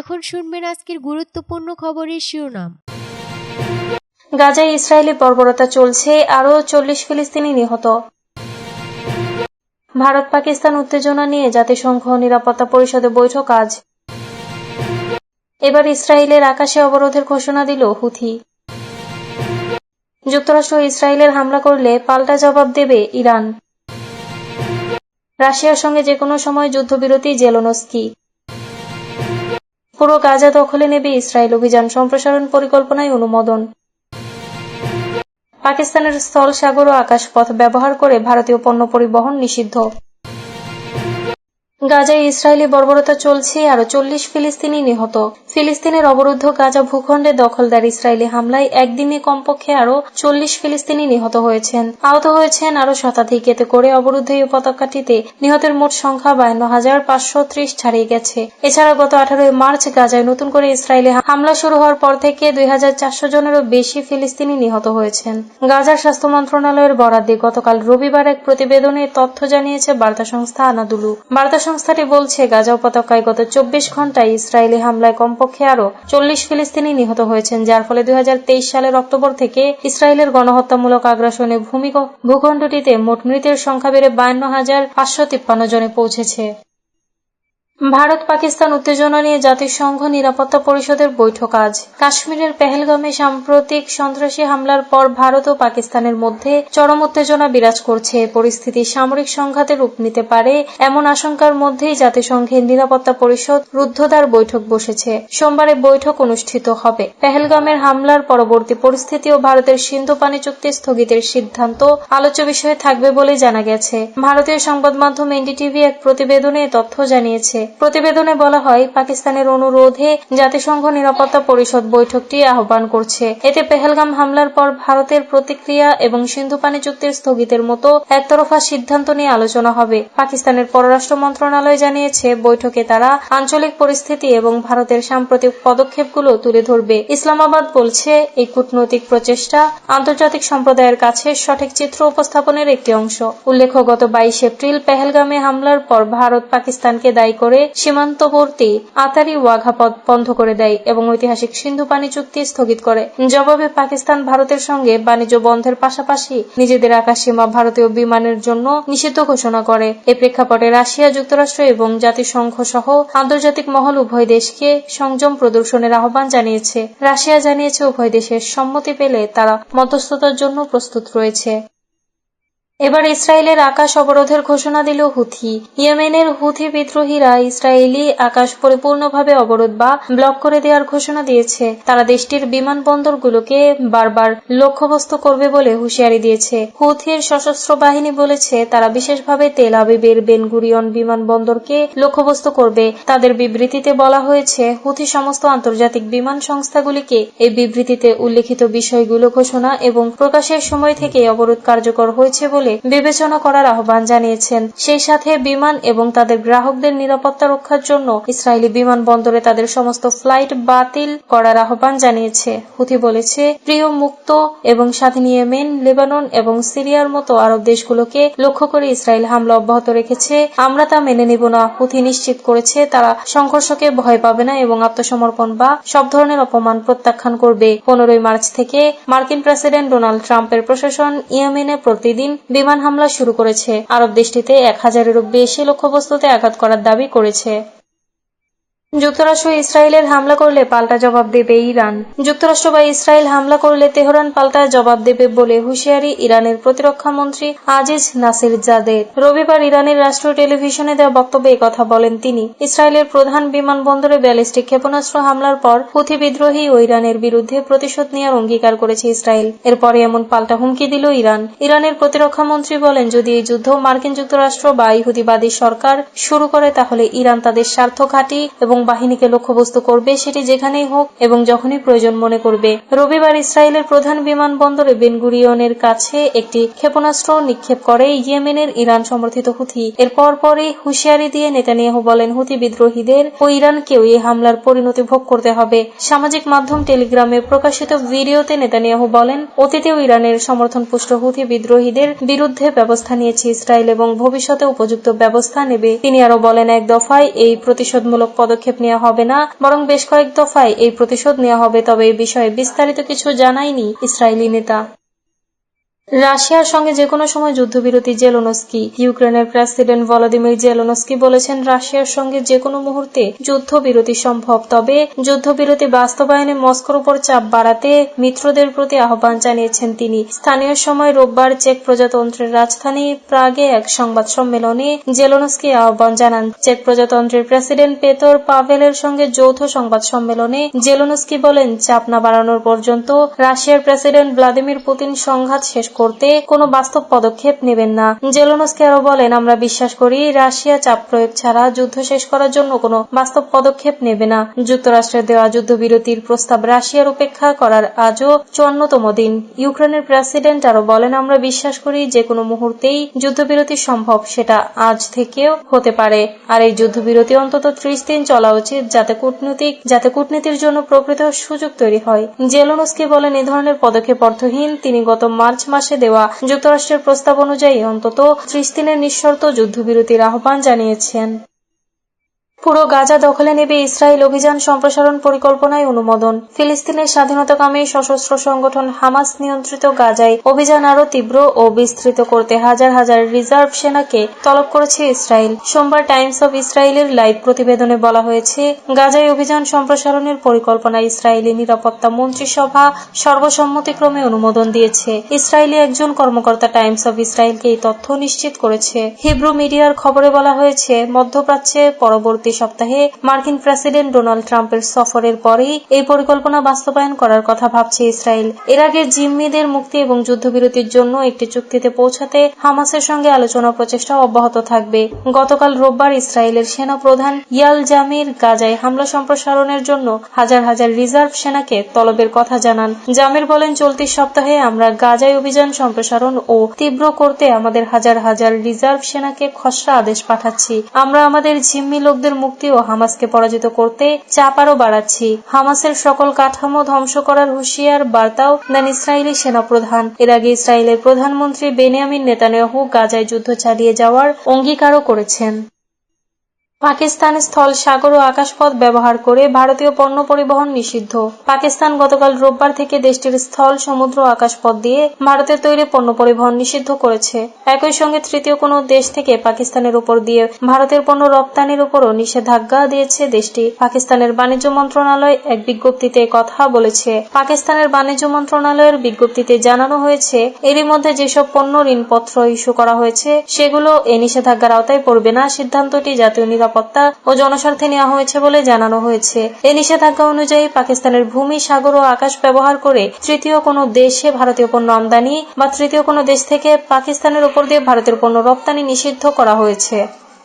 এখন আজকের গুরুত্বপূর্ণ খবরের শিরোনাম। গাজায় ইসরায়েলি বর্বরতা চলছে, আরও চল্লিশ ফিলিস্তিনি নিহত। ভারত পাকিস্তান উত্তেজনা নিয়ে জাতিসংঘ নিরাপত্তা পরিষদে বৈঠক আজ। এবার ইসরায়েলের আকাশে অবরোধের ঘোষণা দিল হুথি। যুক্তরাষ্ট্র ইসরায়েলের হামলা করলে পাল্টা জবাব দেবে ইরান। রাশিয়ার সঙ্গে যে কোনো সময় যুদ্ধবিরতি জেলোনস্কি। পুরো গাজা দখলে নেবে ইসরায়েল অভিযান সম্প্রসারণ পরিকল্পনায় অনুমোদন। পাকিস্তানের স্থল সাগর ও আকাশপথ ব্যবহার করে ভারতীয় পণ্য পরিবহন নিষিদ্ধ। গাজায় ইসরায়েলি বর্বরতা চলছে, আরও চল্লিশ ফিলিস্তিনি নিহত। ফিলিস্তিনের অবরুদ্ধ গাজা ভূখণ্ডে দখলদার ইসরায়েলি হামলায় একদিনে কমপক্ষে আরও চল্লিশ ফিলিস্তিনি নিহত হয়েছেন। আহত হয়েছেন আরও শতাধিক। এতে করে অবরুদ্ধ এই উপত্যকাটিতে নিহতের মোট সংখ্যা বায়ান্ন হাজার পাঁচশো ত্রিশ ছাড়িয়ে গেছে। এছাড়া গত আঠারোই মার্চ গাজায় নতুন করে ইসরায়েলি হামলা শুরু হওয়ার পর থেকে দুই হাজার চারশো জনেরও বেশি ফিলিস্তিনি নিহত হয়েছেন। গাজার স্বাস্থ্য মন্ত্রণালয়ের বরাদ্দে গতকাল রবিবার এক প্রতিবেদনে তথ্য জানিয়েছে বার্তা সংস্থা আনাদুলু। বার্তা সংস্থাটি বলছে, গাজা উপত্যকায় গত চব্বিশ ঘন্টায় ইসরায়েলি হামলায় কমপক্ষে আরও চল্লিশ ফিলিস্তিনি নিহত হয়েছেন, যার ফলে দু হাজার তেইশ সালের অক্টোবর থেকে ইসরায়েলের গণহত্যামূলক আগ্রাসনে ভূমি ভূখণ্ডটিতে মোট মৃতের সংখ্যা বেড়ে বায়ান্ন হাজার পাঁচশো তিপ্পান্ন জনে পৌঁছেছে। ভারত পাকিস্তান উত্তেজনা নিয়ে জাতিসংঘ নিরাপত্তা পরিষদের বৈঠক আজ। কাশ্মীরের পেহেলগামে সাম্প্রতিক সন্ত্রাসী হামলার পর ভারত ও পাকিস্তানের মধ্যে চরম উত্তেজনা বিরাজ করছে। পরিস্থিতি সামরিক সংঘাতে রূপ নিতে পারে এমন আশঙ্কার মধ্যেই জাতিসংঘের নিরাপত্তা পরিষদ রুদ্ধদ্বার বৈঠক বসেছে। সোমবারে বৈঠক অনুষ্ঠিত হবে। পেহেলগামের হামলার পরবর্তী পরিস্থিতি ও ভারতের সিন্ধু পানি চুক্তি স্থগিতের সিদ্ধান্ত আলোচ্য বিষয়ে থাকবে বলে জানা গেছে। ভারতীয় সংবাদ মাধ্যম এনডিটিভি এক প্রতিবেদনে তথ্য জানিয়েছে। প্রতিবেদনে বলা হয়, পাকিস্তানের অনুরোধে জাতিসংঘ নিরাপত্তা পরিষদ বৈঠকটি আহ্বান করছে। এতে পেহেলগাম হামলার পর ভারতের প্রতিক্রিয়া এবং সিন্ধু পানি চুক্তির স্থগিতের মতো একতরফা সিদ্ধান্ত নিয়ে আলোচনা হবে। পাকিস্তানের পররাষ্ট্র মন্ত্রণালয় জানিয়েছে, বৈঠকে তারা আঞ্চলিক পরিস্থিতি এবং ভারতের সাম্প্রতিক পদক্ষেপগুলো তুলে ধরবে। ইসলামাবাদ বলছে, এই কূটনৈতিক প্রচেষ্টা আন্তর্জাতিক সম্প্রদায়ের কাছে সঠিক চিত্র উপস্থাপনের একটি অংশ। উল্লেখ্য, গত বাইশ এপ্রিল পেহেলগামে হামলার পর ভারত পাকিস্তানকে দায়ী করে সীমান্তবর্তী আতারি ওয়াঘা পথ বন্ধ করে দেয় এবং ঐতিহাসিক সিন্ধু পানি চুক্তি স্থগিত করে। জবাবে পাকিস্তান ভারতের সঙ্গে বাণিজ্য বন্ধের পাশাপাশি নিজেদের আকাশসীমা ভারতীয় বিমানের জন্য নিষিদ্ধ ঘোষণা করে। এ প্রেক্ষাপটে রাশিয়া, যুক্তরাষ্ট্র এবং জাতিসংঘ সহ আন্তর্জাতিক মহল উভয় দেশকে সংযম প্রদর্শনের আহ্বান জানিয়েছে। রাশিয়া জানিয়েছে, উভয় দেশের সম্মতি পেলে তারা মধ্যস্থতার জন্য প্রস্তুত রয়েছে। এবার ইসরায়েলের আকাশ অবরোধের ঘোষণা দিল হুথি। ইয়েমেনের হুথি বিদ্রোহীরা ইসরায়েলি আকাশ পরিপূর্ণভাবে অবরোধ বা ব্লক করে দেওয়ার ঘোষণা দিয়েছে। তারা দেশটির বিমানবন্দরগুলোকে বারবার লক্ষ্যবস্তু করবে বলে হুঁশিয়ারি দিয়েছে। হুথির সশস্ত্র বাহিনী বলেছে, তারা বিশেষভাবে তেল আবিবের বেনগুরিয়ন বিমানবন্দরকে লক্ষ্যবস্তু করবে। তাদের বিবৃতিতে বলা হয়েছে, হুথি সমস্ত আন্তর্জাতিক বিমান সংস্থাগুলিকে এই বিবৃতিতে উল্লেখিত বিষয়গুলো ঘোষণা এবং প্রকাশের সময় থেকে অবরোধ কার্যকর হয়েছে বলে বিবেচনা করার আহ্বান জানিয়েছেন। সেই সাথে বিমান এবং তাদের গ্রাহকদের নিরাপত্তা রক্ষার জন্য ইসরায়েলি বিমানবন্দরে তাদের সমস্ত ফ্লাইট বাতিল করার আহ্বান জানিয়েছে। হুথি বলেছে, প্রিয় মুক্ত এবং স্বাধীন ইয়েমেন লেবানন এবং সিরিয়ার মতো আরব দেশগুলোকে লক্ষ্য করে ইসরায়েল হামলা অব্যাহত রেখেছে। আমরা তা মেনে নিব না, হুথি নিশ্চিত করেছে। তারা সংঘর্ষকে ভয় পাবে না এবং আত্মসমর্পণ বা সব ধরনের অপমান প্রত্যাখ্যান করবে। পনেরোই মার্চ থেকে মার্কিন প্রেসিডেন্ট ডোনাল্ড ট্রাম্পের প্রশাসন ইয়েমেনে প্রতিদিন বিমান হামলা শুরু করেছে। আরব দেশটিতে এক হাজারেরও বেশি লক্ষ্যবস্তুতে আঘাত করার দাবি করেছে। যুক্তরাষ্ট্র ইসরায়েলের হামলা করলে পাল্টা জবাব দেবে ইরান। যুক্তরাষ্ট্র বা ইসরায়েল হামলা করলে তেহরান পাল্টা জবাব দেবে বলে হুঁশিয়ারি ইরানের প্রতিরক্ষা মন্ত্রী আজিজ নাসির জাদের রবিবার ইরানের রাষ্ট্রীয় টেলিভিশনে দেওয়া বক্তব্যে কথা বলেন তিনি। ইসরায়েলের প্রধান বিমানবন্দরে ব্যালিস্টিক ক্ষেপণাস্ত্র হামলার পর হুথি বিদ্রোহী ও ইরানের বিরুদ্ধে প্রতিশোধ নেওয়ার অঙ্গীকার করেছে ইসরায়েল। এরপরে এমন পাল্টা হুমকি দিল ইরান। ইরানের প্রতিরক্ষা মন্ত্রী বলেন, যদি এই যুদ্ধ মার্কিন যুক্তরাষ্ট্র বা ইহুদিবাদী সরকার শুরু করে, তাহলে ইরান তাদের স্বার্থ ঘাঁটি এবং বাহিনীকে লক্ষ্যবস্তু করবে সেটি যেখানেই হোক এবং যখনই প্রয়োজন মনে করবে। রবিবার ইসরায়েলের প্রধান বিমানবন্দরে বেনগুরিয়নের কাছে একটি ক্ষেপণাস্ত্র নিক্ষেপ করে ইয়েমেনের ইরান সমর্থিত হুথি। এর পরপরই হুঁশিয়ারি দিয়ে নেতানিয়াহু বলেন, হুথি বিদ্রোহীদের ও ইরানকেও এই হামলার পরিণতি ভোগ করতে হবে। সামাজিক মাধ্যম টেলিগ্রামে প্রকাশিত ভিডিওতে নেতানিয়াহু বলেন, অতীতেও ইরানের সমর্থন পুষ্ট হুথি বিদ্রোহীদের বিরুদ্ধে ব্যবস্থা নিয়েছে ইসরায়েল এবং ভবিষ্যতে উপযুক্ত ব্যবস্থা নেবে। তিনি আরও বলেন, এক দফায় এই প্রতিশোধমূলক পদক্ষেপ পদক্ষেপ নেওয়া হবে না, বরং বেশ কয়েক দফায় এই প্রতিশোধ নেওয়া হবে, তবে এ বিষয়ে বিস্তারিত কিছু জানায়নি ইসরায়েলি নেতা। রাশিয়ার সঙ্গে যে কোনো সময় যুদ্ধবিরতি জেলোনস্কি। ইউক্রেনের প্রেসিডেন্ট ভলোদিমির জেলোনস্কি বলেছেন, রাশিয়ার সঙ্গে যে কোনো মুহূর্তে যুদ্ধবিরতি সম্ভব। তবে যুদ্ধবিরতি বাস্তবায়নে মস্কোর উপর চাপ বাড়াতে মিত্রদের প্রতি আহ্বান জানিয়েছেন তিনি। স্থানীয় সময় রোববার চেক প্রজাতন্ত্রের রাজধানী প্রাগে এক সংবাদ সম্মেলনে জেলোনস্কি আহ্বান জানান। চেক প্রজাতন্ত্রের প্রেসিডেন্ট পেতর পাভেলের সঙ্গে যৌথ সংবাদ সম্মেলনে জেলোনস্কি বলেন, চাপ না বাড়ানোর পর্যন্ত রাশিয়ার প্রেসিডেন্ট ভ্লাদিমির পুতিন সংঘাত শেষ করতে কোনো বাস্তব পদক্ষেপ নেবেন না। জেলোনস্কি আরও বলেন, আমরা বিশ্বাস করি রাশিয়া চাপ প্রয়োগ ছাড়া যুদ্ধ শেষ করার জন্য কোনো বাস্তব পদক্ষেপ নেবে না। যুক্তরাষ্ট্রের দেওয়া যুদ্ধবিরতির প্রস্তাব রাশিয়ার উপেক্ষা করার আজও চুয়ান্নতম দিন। ইউক্রেনের প্রেসিডেন্ট আরও বলেন, আমরা বিশ্বাস করি যে কোনো মুহূর্তেই যুদ্ধবিরতি সম্ভব, সেটা আজ থেকেও হতে পারে। আর এই যুদ্ধবিরতি অন্তত ত্রিশ দিন চলা উচিত, যাতে কূটনৈতিক, যাতে কূটনীতির জন্য প্রকৃত সুযোগ তৈরি হয়। জেলোনস্কি বলেন, এ ধরনের পদক্ষেপ অর্থহীন। তিনি গত মার্চ মাসে দেওয়া যুক্তরাষ্ট্রের প্রস্তাব অনুযায়ী অন্তত ত্রিশ দিনের নিঃশর্ত যুদ্ধবিরতির আহ্বান জানিয়েছেন। পুরো গাজা দখলে নেবে ইসরায়েল অভিযান সম্প্রসারণ পরিকল্পনায় অনুমোদন। ফিলিস্তিনের স্বাধীনতাকামী সশস্ত্র সংগঠন হামাস নিয়ন্ত্রিত গাজায় অভিযান আরও তীব্র ও বিস্তৃত করতে হাজার হাজার রিজার্ভ সেনাকে তলব করেছে ইসরায়েল। সোমবার টাইমস অব ইসরায়েলের লাইভ প্রতিবেদনে বলা হয়েছে, গাজায় অভিযান সম্প্রসারণের পরিকল্পনা ইসরায়েলি নিরাপত্তা মন্ত্রিসভা সর্বসম্মতিক্রমে অনুমোদন দিয়েছে। ইসরায়েলি একজন কর্মকর্তা টাইমস অব ইসরায়েলকে এই তথ্য নিশ্চিত করেছে। হিব্রু মিডিয়ার খবরে বলা হয়েছে, মধ্যপ্রাচ্যে পরবর্তী সপ্তাহে মার্কিন প্রেসিডেন্ট ডোনাল্ড ট্রাম্পের সফরের পরেই এই পরিকল্পনা বাস্তবায়ন করার কথা ভাবছে ইসরায়েল। এর আগে জিম্মিদের মুক্তি এবং যুদ্ধবিরতির জন্য একটি চুক্তিতে পৌঁছাতে হামাসের সঙ্গে আলোচনা প্রচেষ্টা অব্যাহত থাকবে। গতকাল রোববার ইসরায়েলের সেনা প্রধান ইয়াল জামির গাজায় হামলা সম্প্রসারণের জন্য হাজার হাজার রিজার্ভ সেনাকে তলবের কথা জানান। জামির বলেন, চলতি সপ্তাহে আমরা গাজায় অভিযান সম্প্রসারণ ও তীব্র করতে আমাদের হাজার হাজার রিজার্ভ সেনাকে খসড়া আদেশ পাঠাচ্ছি। আমরা আমাদের জিম্মি লোকদের মুক্তি ও হামাসকে পরাজিত করতে চাপ আরও বাড়াচ্ছি। হামাসের সকল কাঠামো ধ্বংস করার হুঁশিয়ার বার্তাও দেন ইসরায়েলি সেনাপ্রধান। এর আগে ইসরায়েলের প্রধানমন্ত্রী বেনিয়ামিন নেতানিয়াহু গাজায় যুদ্ধ চালিয়ে যাওয়ার অঙ্গীকারও করেছেন। পাকিস্তান স্থল সাগর ও আকাশপথ ব্যবহার করে ভারতীয় পণ্য পরিবহন নিষিদ্ধ। পাকিস্তান গতকাল রোববার থেকে দেশটির স্থল, সমুদ্র আকাশপথ দিয়ে ভারতের তৈরি পণ্য পরিবহন নিষিদ্ধ করেছে। একই সঙ্গে তৃতীয় কোনো দেশ থেকে পাকিস্তানের উপর দিয়ে ভারতের পণ্য রপ্তানির উপরও নিষেধাজ্ঞা দিয়েছে দেশটি। পাকিস্তানের বাণিজ্য মন্ত্রণালয় এক বিজ্ঞপ্তিতে কথা বলেছে। পাকিস্তানের বাণিজ্য মন্ত্রণালয়ের বিজ্ঞপ্তিতে জানানো হয়েছে, এরই মধ্যে যেসব পণ্য ঋণপত্র ইস্যু করা হয়েছে, সেগুলো এই নিষেধাজ্ঞার আওতায় পড়বে না। সিদ্ধান্তটি জাতীয় ও জনস্বার্থে নেওয়া হয়েছে বলে জানানো হয়েছে। এই নিষেধাজ্ঞা অনুযায়ী পাকিস্তানের ভূমি, সাগর ও আকাশ ব্যবহার করে তৃতীয় কোনো দেশে ভারতীয় পণ্য আমদানি বা তৃতীয় কোনো দেশ থেকে পাকিস্তানের উপর দিয়ে ভারতের পণ্য রপ্তানি নিষিদ্ধ করা হয়েছে।